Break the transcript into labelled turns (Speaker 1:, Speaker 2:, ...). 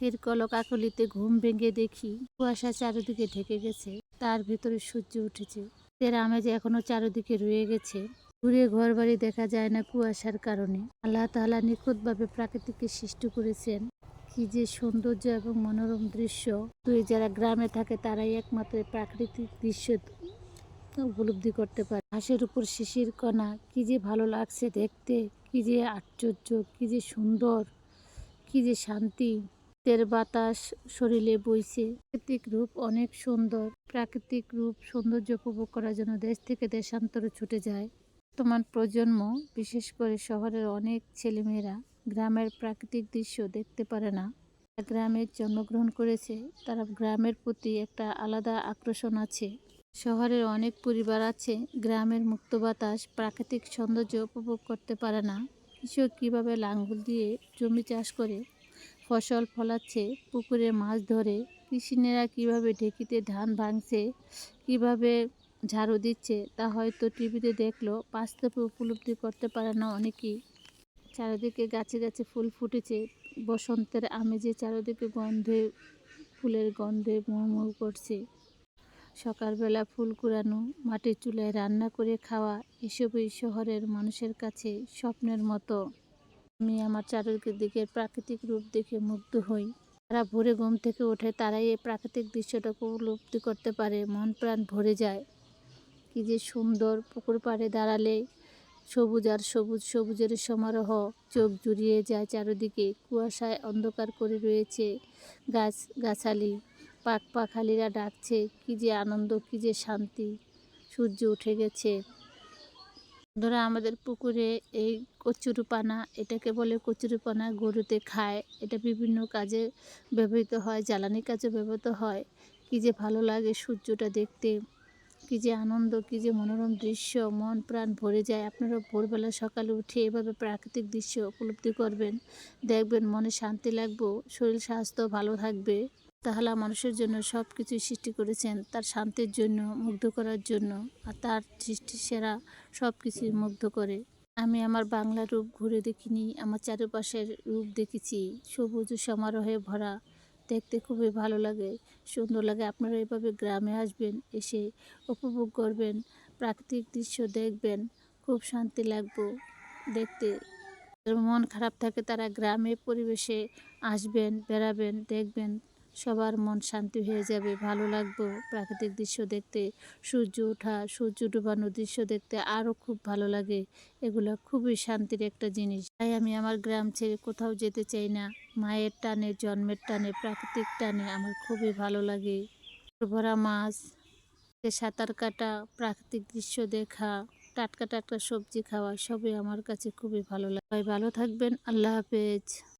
Speaker 1: পাখির কলকাকলিতে ঘুম ভেঙে দেখি কুয়াশা চারিদিকে ঢেকে গেছে, তার ভিতরে সূর্য উঠেছে। এর আমেজ এখনও চারিদিকে রয়ে গেছে। ঘুরে ঘর বাড়ি দেখা যায় না কুয়াশার কারণে। আল্লাহ তাআলা নিখুঁতভাবে প্রাকৃতিককে সৃষ্টি করেছেন। কি যে সৌন্দর্য এবং মনোরম দৃশ্য। তুই যারা গ্রামে থাকে, তারাই একমাত্র প্রাকৃতিক দৃশ্য উপলব্ধি করতে পারে। ঘাসের উপর শিশির কণা, কি যে ভালো লাগছে দেখতে, কি যে আশ্চর্য, কি যে সুন্দর, কি যে শান্তি। তের বাতাস শরীরে বইছে। প্রাকৃতিক রূপ অনেক সুন্দর। প্রাকৃতিক রূপ সৌন্দর্য উপভোগ করার জন্য দেশ থেকে দেশান্তরে ছুটে যায়। বর্তমান প্রজন্ম, বিশেষ করে শহরের অনেক ছেলেমেয়েরা, গ্রামের প্রাকৃতিক দৃশ্য দেখতে পারে না। গ্রামে জন্মগ্রহণ করেছে, তারা গ্রামের প্রতি একটা আলাদা আকর্ষণ আছে। শহরের অনেক পরিবার আছে, গ্রামের মুক্ত বাতাস, প্রাকৃতিক সৌন্দর্য উপভোগ করতে পারে না। কৃষক কীভাবে লাঙ্গল দিয়ে জমি চাষ করে ফসল ফলাচ্ছে, পুকুরে মাছ ধরে, কৃষিনেরা কীভাবে ঢেকিতে ধান ভাঙছে, কীভাবে ঝাড়ু দিচ্ছে, তা হয়তো টিভিতে দেখল, বাস্তবে উপলব্ধি করতে পারে না অনেকেই। চারিদিকে গাছে গাছে ফুল ফুটেছে, বসন্তের আমেজে চারিদিকে গন্ধে, ফুলের গন্ধে মোমো করছে। সকালবেলা ফুল কুড়ানো, মাটির চুলায় রান্না করে খাওয়া, এসবই শহরের মানুষের কাছে স্বপ্নের মতো। আমি আমার চারিদিকের প্রাকৃতিক রূপ দেখে মুগ্ধ হই। যারা ভোরে ঘুম থেকে ওঠে, তারাই এই প্রাকৃতিক দৃশ্যটাকে উপলব্ধি করতে পারে, মন প্রাণ ভরে যায়। কি যে সুন্দর পুকুর পাড়ে দাঁড়ালে সবুজ আর সবুজ সবুজের সমারোহ, চোখ জুড়িয়ে যায় চারিদিকে, কুয়াশায় অন্ধকার করে রয়েছে গাছ, গাছালি, পাক পাখালিরা ডাকছে, কি যে আনন্দ, কি যে শান্তি, সূর্য উঠে গেছে। ধরো আমাদের পুকুরে এই কচুরিপানা, এটাকে বলে কচুরিপানা গরুতে খায়। এটা বিভিন্ন কাজে ব্যবহৃত হয়, জ্বালানি কাজে ব্যবহৃত হয়। কি যে ভালো লাগে সূর্যটা দেখতে, কি যে আনন্দ, কি যে মনোরম দৃশ্য, মন প্রাণ ভরে যায়। আপনারা ভোরবেলা সকালে উঠে এভাবে প্রাকৃতিক দৃশ্য উপলব্ধি করবেন। দেখবেন মনে শান্তি লাগবে, শরীর স্বাস্থ্য ভালো থাকবে। তাহলে মানুষের জন্য সব কিছুই সৃষ্টি করেছেন, তার শান্তির জন্য, মুগ্ধ করার জন্য, আর তার সৃষ্টি সেরা সব কিছুই মুগ্ধ করে। আমি আমার বাংলা রূপ ঘুরে দেখিনি, আমার চারপাশের রূপ দেখেছি, সবুজ সমারোহে ভরা, দেখতে খুবই ভালো লাগে, সুন্দর লাগে। আপনারা এভাবে গ্রামে আসবেন, এসে উপভোগ করবেন, প্রাকৃতিক দৃশ্য দেখবেন, খুব শান্তি লাগবে দেখতে। মন খারাপ থাকে, তারা গ্রামে পরিবেশে আসবেন, বেড়াবেন, দেখবেন। সবার মন শান্তি হয়ে যাবে, ভালো লাগবে। প্রাকৃতিক দৃশ্য দেখতে, সূর্য ওঠা, সূর্য ডুবানোর দৃশ্য দেখতে আরও খুব ভালো লাগে। এগুলো খুবই শান্তির একটা জিনিস। তাই আমি আমার গ্রাম ছেড়ে কোথাও যেতে চাই না। মায়ের টানে, জন্মের টানে, প্রাকৃতিক টানে আমার খুবই ভালো লাগে। ভরা মাছ, সাঁতার কাটা, প্রাকৃতিক দৃশ্য দেখা, টাটকা টাটকা সবজি খাওয়া সবই আমার কাছে খুবই ভালো লাগে। ভালো থাকবেন। আল্লাহ হাফেজ।